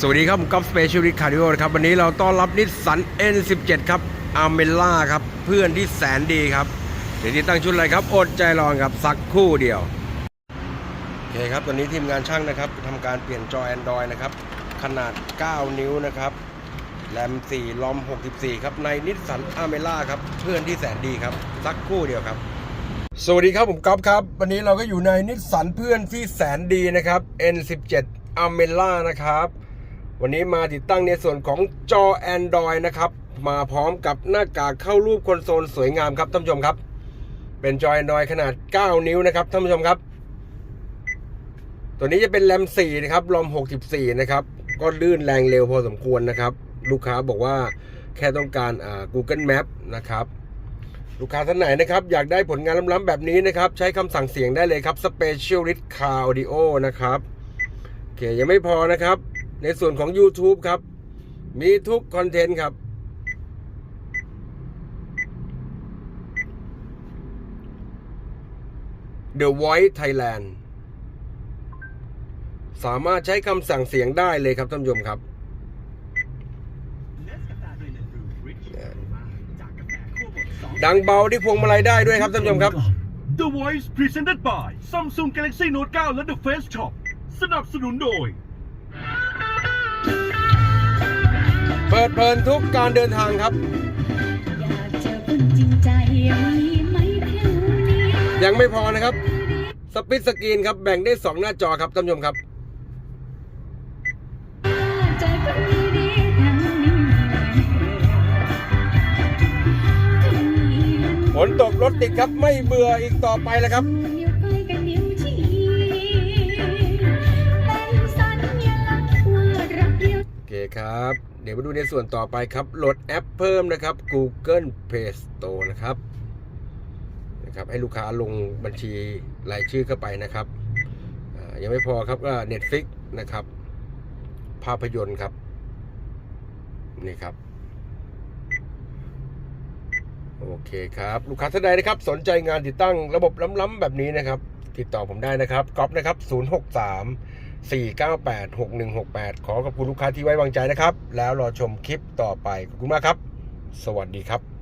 สวัสดีครับผมก๊อฟสเปเชียลิสต์คาร์ดิโอครับ วันนี้เราต้อนรับนิสสัน N17 ครับอาร์เมล่าครับ เพื่อนที่แสนดีครับ เดี๋ยวที่ตั้งชุดอะไรครับ อดใจรอครับ สักคู่เดียว โอเคครับ ตอนนี้ทีมงานช่างนะครับทำการเปลี่ยนจอ Android นะครับ ขนาด 9 นิ้วนะครับ แรม 4 ลอม 64 ครับ ในนิสสันอาร์เมล่าครับ เพื่อนที่แสนดีครับ สักคู่เดียวครับสวัสดีครับ ผมก๊อฟครับ วันนี้เราก็อยู่ในนิสสันเพื่อนที่แสนดีนะครับ N17 a m e l a นะครับ วันนี้มาติดตั้งในส่วนของจอ Android นะครับ มาพร้อมกับหน้ากากเข้ารูปคอนโซลสวยงามครับท่านผู้ชมครับ เป็นจอ Android ขนาด 9 นิ้วนะครับท่านผู้ชมครับ ตัวนี้จะเป็นแรม 4 นะครับรอม 64 นะครับ ก็ลื่นแรงเร็วพอสมควรนะครับ ลูกค้าบอกว่าแค่ต้องการ Google Map นะครับลูกค้าท่านไหนนะครับ อยากได้ผลงานล้ำๆแบบนี้นะครับ ใช้คำสั่งเสียงได้เลยครับ Specialist Car Audio นะครับ โอเค ยังไม่พอนะครับ ในส่วนของ YouTube ครับ มีทุกคอนเทนต์ครับ The Voice Thailand สามารถใช้คำสั่งเสียงได้เลยครับท่านผู้ชมครับดังเบาที่พวงมาลัยได้ด้วยครับท่านผู้ชมครับ The Voice Presented by Samsung Galaxy Note 9 และ The Face Shop สนับสนุนโดย เปิดเพลินทุกการเดินทางครับ ยังไม่พอนะครับ สปิดสกรีนครับ แบ่งได้ 2 หน้าจอครับท่านผู้ชมครับ ฝนตกรถติดครับไม่เบื่ออีกต่อไปแล้วครับ ครับ เดี๋ยวมาดูในส่วนต่อไปครับ โหลดแอปเพิ่มนะครับ Google Play Store นะครับนะครับให้ลูกค้าลงบัญชีรายชื่อเข้าไปนะครับยังไม่พอครับก็ Netflix นะครับ ภาพยนตร์ครับ นี่ครับ โอเคครับ ลูกค้าท่านใดนะครับ สนใจงานติดตั้งระบบล้ำๆแบบนี้นะครับ ติดต่อผมได้นะครับก๊อฟนะครับ 063 498 6168 ขอขอบคุณลูกค้าที่ไว้วางใจนะครับ แล้วรอชมคลิปต่อไป ขอบคุณมากครับ สวัสดีครับ